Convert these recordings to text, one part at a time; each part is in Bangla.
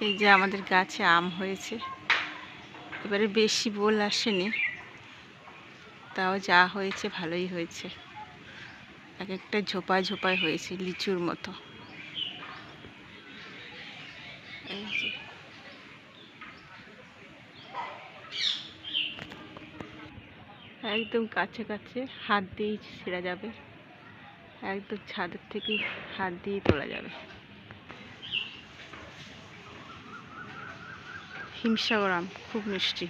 এই যে আমাদের গাছে আম হয়েছে। এবারে বেশি বোল আসেনি। তাও যা হয়েছে ভালোই হয়েছে। এক একটা ঝোপায় ঝোপায় হয়েছে লিচুর মতো। একদম কাছে কাছে হাত দিয়েই ছেঁড়া যাবে। একদম ছাদের থেকে হাত দিয়ে তোলা যাবে। হিমসাগর আম, খুব মিষ্টি।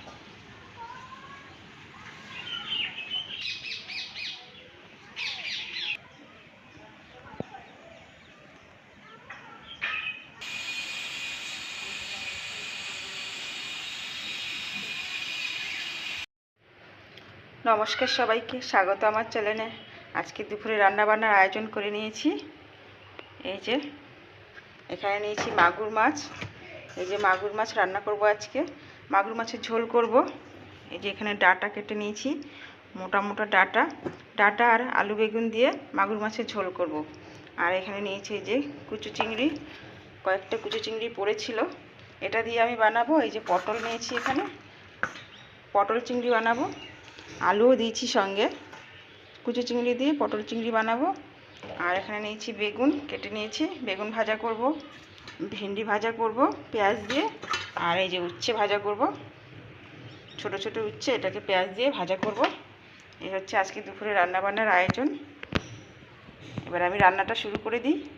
নমস্কার সবাইকে, স্বাগত আমার চ্যানেলে। আজকে দুপুরে রান্নাবান্নার আয়োজন করে নিয়েছি। এই যে, এখানে নিয়েছি মাগুর মাছ। এই যে মাগুর মাছ রান্না করব আজকে। মাগুর মাছের ঝোল করব। এই যে এখানে ডাটা কেটে নিয়েছি, মোটা মোটা ডাটা। ডাটা আর আলু বেগুন দিয়ে মাগুর মাছের ঝোল করব। আর এখানে নিয়েছি এই যে কুচু চিংড়ি, কয়েকটা কুচু চিংড়ি পড়েছিল। এটা দিয়ে আমি বানাবো, এই যে পটল নিয়েছি এখানে। পটল চিংড়ি বানাবো, আলুও দিয়েছি সঙ্গে। কুচু চিংড়ি দিয়ে পটল চিংড়ি বানাবো। আর এখানে নিয়েছি বেগুন, কেটে নিয়েছি। বেগুন ভাজা করব। ভেন্ডি ভাজা করব, পেঁয়াজ দিয়ে, আর এই যে উচ্ছে ভাজা করব। ছোট ছোট উচ্ছে, এটাকে পেঁয়াজ দিয়ে ভাজা করব। এই হচ্ছে আজকে দুপুরে রান্নাবান্নার আয়োজন। এবার আমি রান্নাটা শুরু করে দিই।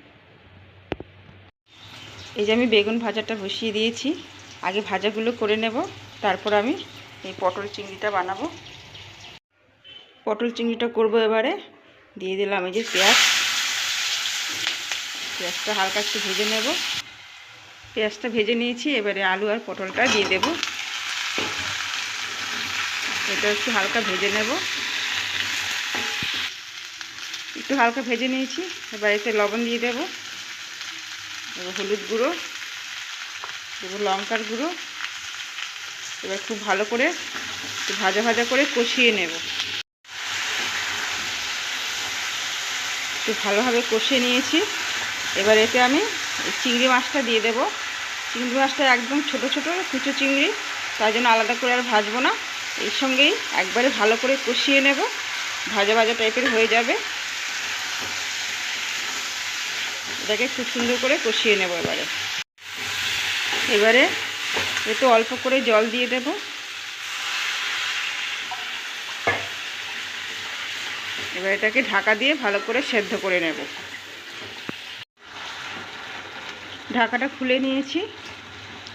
এই যে আমি বেগুন ভাজাটা বসিয়ে দিয়েছি। আগে ভাজাগুলো করে নেব, তারপর আমি এই পটল চিংড়িটা বানাবো। পটল চিংড়িটা করব এবারে। দিয়ে দিলাম এই যে পেঁয়াজ। পেঁয়াজটা হালকা একটু ভেজে নেব। পেঁয়াজটা ভেজে নিয়েছি, এবারে আলু আর পটলটা দিয়ে দেব। এটা একটু হালকা ভেজে নেব। একটু হালকা ভেজে নিয়েছি, এবার এতে লবণ দিয়ে দেব। এবার হলুদ গুঁড়ো, দেবো লঙ্কার গুঁড়ো। এবার খুব ভালো করে একটু ভাজা ভাজা করে কষিয়ে নেব। একটু ভালোভাবে কষিয়ে নিয়েছি। এবার এতে আমি চিংড়ি মাছটা দিয়ে দেব। চিংড়ি মাছটা একদম ছোট ছোট, কুচো চিংড়ি তাই জন্য আলাদা করে আর ভাজবো না। এর সঙ্গেই একবারে ভালো করে কষিয়ে নেব। ভাজা ভাজা টাইপের হয়ে যাবে। এটাকে খুব সুন্দর করে কষিয়ে নেব এবারে। এবারে একটু অল্প করে জল দিয়ে দেব। এবার এটাকে ঢাকা দিয়ে ভালো করে সেদ্ধ করে নেব। ঢাকাটা খুলে নিয়েছি।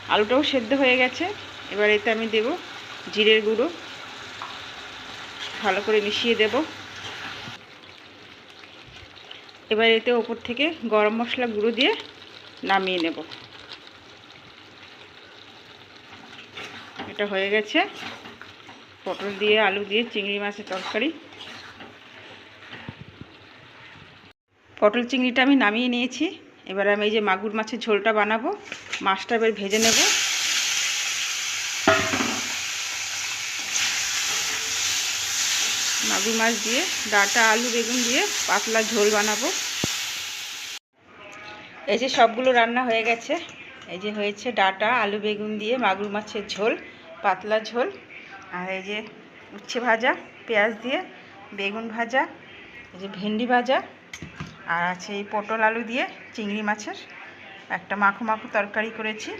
আলুটাও সেদ্ধ হয়ে গেছে। এবার এতে আমি দেব জিরের গুঁড়ো। ভালো করে মিশিয়ে দেব। এবার এতে ওপর থেকে গরম মশলা গুঁড়ো দিয়ে নামিয়ে নেব। এটা হয়ে গেছে। পটল দিয়ে, আলু দিয়ে, চিংড়ি মাছের তরকারি। পটল চিংড়িটা আমি নামিয়ে নিয়েছি। এবার আমি এই যে মাগুর মাছের ঝোলটা বানাবো, মাছটা এবার ভেজে নেব। মাগুর মাছ দিয়ে, ডাটা, আলু, বেগুন দিয়ে পাতলা ঝোল বানাবো। এই যে সবগুলো রান্না হয়ে গেছে। এই যে হয়েছে ডাটা, আলু, বেগুন দিয়ে মাগুর মাছের ঝোল, পাতলা ঝোল। আর এই যে উচ্ছে ভাজা, পেঁয়াজ দিয়ে, বেগুন ভাজা, এই যে ভেন্ডি ভাজা। আর আছে এই পটল আলু দিয়ে চিংড়ি মাছের। একটা মাখো মাখো তরকারি করেছি।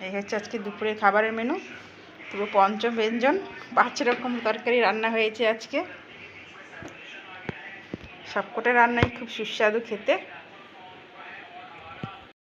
এই হচ্ছে আজকে দুপুরের খাবারের মেনু। পুরো পঞ্চম ব্যঞ্জন। পাঁচ রকম তরকারি রান্না হয়েছে আজকে। সবকটা রান্নাই খুব সুস্বাদু খেতে।